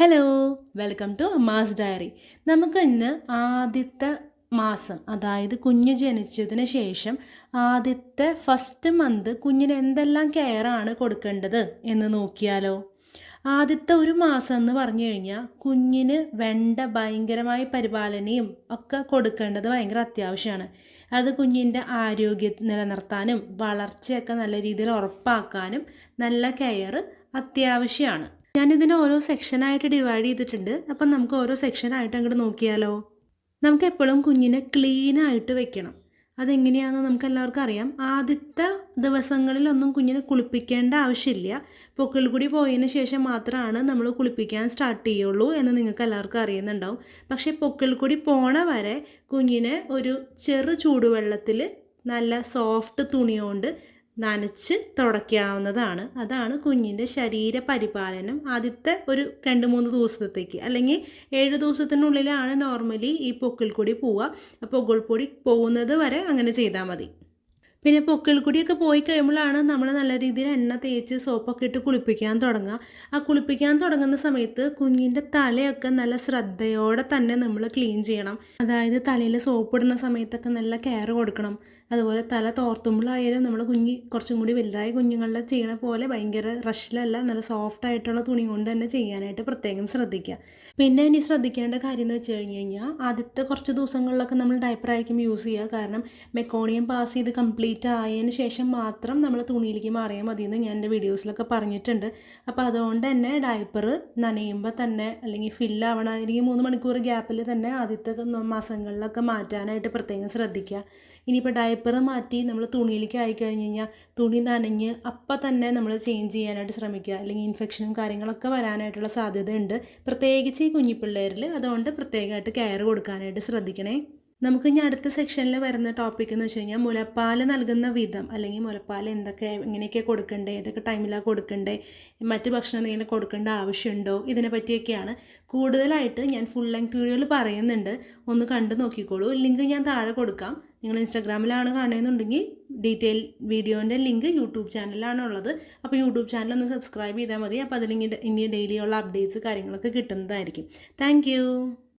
Hello welcome to Amma's diary നമുക്ക് ഇന്ന് ആദ്യത്തെ മാസം അതായത് കുഞ്ഞ് ജനിച്ചതിന് ശേഷം ആദ്യത്തെ ഫസ്റ്റ് മന്ത് കുഞ്ഞിന് എന്തെല്ലാം കെയറാണ് കൊടുക്കേണ്ടത് എന്ന് നോക്കിയാലോ? ആദ്യത്തെ ഒരു മാസം എന്ന് പറഞ്ഞു കഴിഞ്ഞാൽ കുഞ്ഞിന് വേണ്ട ഭയങ്കരമായ പരിപാലനയും ഒക്കെ കൊടുക്കേണ്ടത് ഭയങ്കര അത്യാവശ്യമാണ്. അത് കുഞ്ഞിന്റെ ആരോഗ്യം നിലനിർത്താനും വളർച്ചയൊക്കെ നല്ല രീതിയിൽ ഉറപ്പാക്കാനും നല്ല കെയർ അത്യാവശ്യമാണ്. ഞാനിതിനെ ഓരോ സെക്ഷനായിട്ട് ഡിവൈഡ് ചെയ്തിട്ടുണ്ട്. അപ്പം നമുക്ക് ഓരോ സെക്ഷനായിട്ട് അങ്ങോട്ട് നോക്കിയാലോ? നമുക്ക് എപ്പോഴും കുഞ്ഞിനെ ക്ലീൻ ആയിട്ട് വെക്കണം. അതെങ്ങനെയാണെന്ന് നമുക്ക് എല്ലാവർക്കും അറിയാം. ആദ്യത്തെ ദിവസങ്ങളിലൊന്നും കുഞ്ഞിനെ കുളിപ്പിക്കേണ്ട ആവശ്യമില്ല. പൊക്കൽ കൂടി പോയതിന് ശേഷം മാത്രമാണ് നമ്മൾ കുളിപ്പിക്കാൻ സ്റ്റാർട്ട് ചെയ്യുള്ളൂ എന്ന് നിങ്ങൾക്ക് എല്ലാവർക്കും അറിയുന്നുണ്ടാവും. പക്ഷേ പൊക്കൽ കൂടി പോണ വരെ കുഞ്ഞിനെ ഒരു ചെറു ചൂടുവെള്ളത്തിൽ നല്ല സോഫ്റ്റ് തുണി കൊണ്ട് നനച്ച് തുടയ്ക്കാവുന്നതാണ്. അതാണ് കുഞ്ഞിന്റെ ശരീര പരിപാലനം ആദ്യത്തെ ഒരു രണ്ട് മൂന്ന് ദിവസത്തേക്ക്. അല്ലെങ്കിൽ ഏഴ് ദിവസത്തിനുള്ളിലാണ് നോർമലി ഈ പൊക്കിൾ കൂടി പോവുക. പൊക്കിൾ പൊടി പോകുന്നത് വരെ അങ്ങനെ ചെയ്താൽ മതി. പിന്നെ പൊക്കിൾ കുടിയൊക്കെ പോയി കഴിയുമ്പോഴാണ് നമ്മൾ നല്ല രീതിയിൽ എണ്ണ തേച്ച് സോപ്പൊക്കെ ഇട്ട് കുളിപ്പിക്കാൻ തുടങ്ങുക. ആ കുളിപ്പിക്കാൻ തുടങ്ങുന്ന സമയത്ത് കുഞ്ഞിന്റെ തലയൊക്കെ നല്ല ശ്രദ്ധയോടെ തന്നെ നമ്മൾ ക്ലീൻ ചെയ്യണം. അതായത് തലയിൽ സോപ്പ് ഇടുന്ന സമയത്തൊക്കെ നല്ല കെയർ കൊടുക്കണം. അതുപോലെ തല തോർത്തുമ്പോഴായാലും നമ്മൾ കുഞ്ഞി കുറച്ചും കൂടി വലുതായ കുഞ്ഞുങ്ങളുടെ ചെയ്യണ പോലെ ഭയങ്കര റഷിലല്ല നല്ല സോഫ്റ്റ് ആയിട്ടുള്ള തുണി കൊണ്ട് തന്നെ ചെയ്യാനായിട്ട് പ്രത്യേകം ശ്രദ്ധിക്കുക. പിന്നെ ഇനി ശ്രദ്ധിക്കേണ്ട കാര്യം എന്ന് വെച്ച് കഴിഞ്ഞ് കഴിഞ്ഞാൽ ആദ്യത്തെ കുറച്ച് ദിവസങ്ങളിലൊക്കെ നമ്മൾ ഡയപ്പർ ആയിരിക്കും യൂസ് ചെയ്യുക. കാരണം മെക്കോണിയം പാസ് ചെയ്ത് കംപ്ലീറ്റ് ആയതിന് ശേഷം മാത്രം നമ്മൾ തുണിയിലേക്ക് മാറിയാൽ മതി എന്ന് ഞാൻ എന്റെ വീഡിയോസിലൊക്കെ പറഞ്ഞിട്ടുണ്ട്. അപ്പോൾ അതുകൊണ്ട് തന്നെ ഡയപ്പർ നനയുമ്പോൾ തന്നെ അല്ലെങ്കിൽ ഫില്ലാവണ അല്ലെങ്കിൽ മൂന്ന് മണിക്കൂർ ഗ്യാപ്പിൽ തന്നെ ആദ്യത്തെ മാസങ്ങളിലൊക്കെ മാറ്റാനായിട്ട് പ്രത്യേകം ശ്രദ്ധിക്കുക ഇനിയിപ്പോൾ ഡയപ്പർ മാറ്റി നമ്മൾ തുണിയിലേക്ക് ആയി കഴിഞ്ഞ് കഴിഞ്ഞാൽ തുണി നനഞ്ഞ് അപ്പം തന്നെ നമ്മൾ ചേഞ്ച് ചെയ്യാനായിട്ട് ശ്രമിക്കുക അല്ലെങ്കിൽ ഇൻഫെക്ഷനും കാര്യങ്ങളൊക്കെ വരാനായിട്ടുള്ള സാധ്യതയുണ്ട്. പ്രത്യേകിച്ച് ഈ കുഞ്ഞിപ്പിള്ളേരിൽ അതുകൊണ്ട് പ്രത്യേകമായിട്ട് കെയർ കൊടുക്കാനായിട്ട് ശ്രദ്ധിക്കണേ. നമുക്ക് ഇനി അടുത്ത സെക്ഷനിൽ വരുന്ന ടോപ്പിക് എന്ന് വെച്ച് കഴിഞ്ഞാൽ മുലപ്പാൽ നൽകുന്ന വിധം അല്ലെങ്കിൽ മുലപ്പാൽ എന്തൊക്കെ എങ്ങനെയൊക്കെ കൊടുക്കണ്ടേ ഏതൊക്കെ ടൈമിലാണ് കൊടുക്കണ്ടേ മറ്റ് ഭക്ഷണം എന്തെങ്കിലും കൊടുക്കേണ്ട ആവശ്യമുണ്ടോ ഇതിനെ പറ്റിയൊക്കെയാണ് കൂടുതലായിട്ട് ഞാൻ ഫുൾ ലെങ്ത് വീഡിയോയിൽ പറയുന്നുണ്ട്. ഒന്ന് കണ്ടു നോക്കിക്കോളൂ. ലിങ്ക് ഞാൻ താഴെ കൊടുക്കാം. നിങ്ങൾ ഇൻസ്റ്റാഗ്രാമിലാണ് കാണുന്നുണ്ടെങ്കിൽ ഡീറ്റെയിൽ വീഡിയോന്റെ ലിങ്ക് യൂട്യൂബ് ചാനലിലാണ് ഉള്ളത്. അപ്പോൾ യൂട്യൂബ് ചാനൽ ഒന്ന് സബ്സ്ക്രൈബ് ചെയ്താൽ മതി. അപ്പോൾ അതിൽ ഇനി ഡെയിലി ഉള്ള അപ്ഡേറ്റ്സ് കാര്യങ്ങളൊക്കെ കിട്ടുന്നതായിരിക്കും. താങ്ക്